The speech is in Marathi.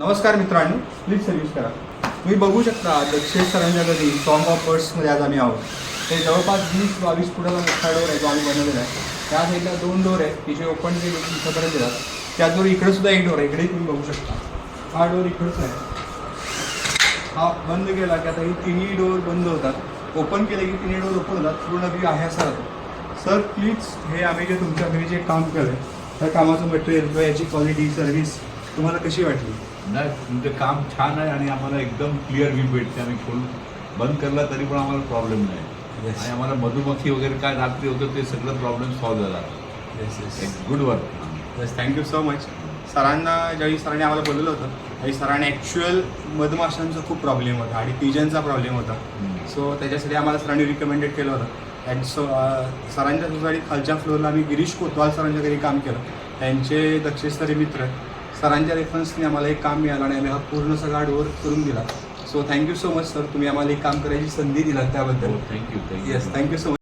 नमस्कार मित्रांनो प्लीज सर्व्हिस करा. तुम्ही बघू शकता दक्षिण सरांच्या घरी सॉन्ग ऑफ बर्ड्समध्ये आज आम्ही आहोत. ते जवळपास वीस बावीस फुटाचा मोठा डोर आहे जो आम्ही बनवलेला आहे. त्या साईडला दोन डोर आहेत तिचे ओपन केले की इथंपर्यंत येतात. त्याच डोर इकडे सुद्धा एक डोर आहे इकडेही तुम्ही बघू शकता. हा डोर इकडंच आहे. हा बंद केला की आता ही तिन्ही डोर बंद होतात. ओपन केले की तिन्ही डोर ओपन होतात. पूर्ण व्यू आहे असा राहतो. सर प्लीज हे आम्ही जे तुमच्या घरी जे काम केलं त्या कामाचं मटेरियल किंवा याची क्वालिटी सर्व्हिस तुम्हाला कशी वाटली? नाही तुमचं काम छान आहे आणि आम्हाला एकदम क्लिअर व्ह्यू भेटते. आम्ही खोल बंद करला तरी पण आम्हाला प्रॉब्लेम नाही. आणि आम्हाला मधुमक्खी वगैरे काय रात्री होतं ते सगळं प्रॉब्लेम सॉल्व्ह झाला. Good work yes thank you so much सरांना ज्यावेळी सरांनी आम्हाला बोललेलं होतं त्यावेळी सरांनी ॲक्च्युअल मधमाशांचा खूप प्रॉब्लेम होता आणि पिजनचा प्रॉब्लेम होता. सो त्याच्यासाठी आम्हाला सरांनी रिकमेंडेड केलं होतं. अँड सो सरांच्या सोसायटीत खालच्या फ्लोअरला आम्ही गिरीश कोतवाल सरांच्या घरी काम केलं. त्यांचे दक्षिणस्तरी मित्र. सरांच्या रेफरन्सने आम्हाला एक काम मिळालं आणि आम्ही हा पूर्ण सगळा डोअर करून दिला. So thank you so much sir तुम्ही आम्हाला एक काम करायची संधी दिला त्याबद्दल. Thank you thank you yes thank you so much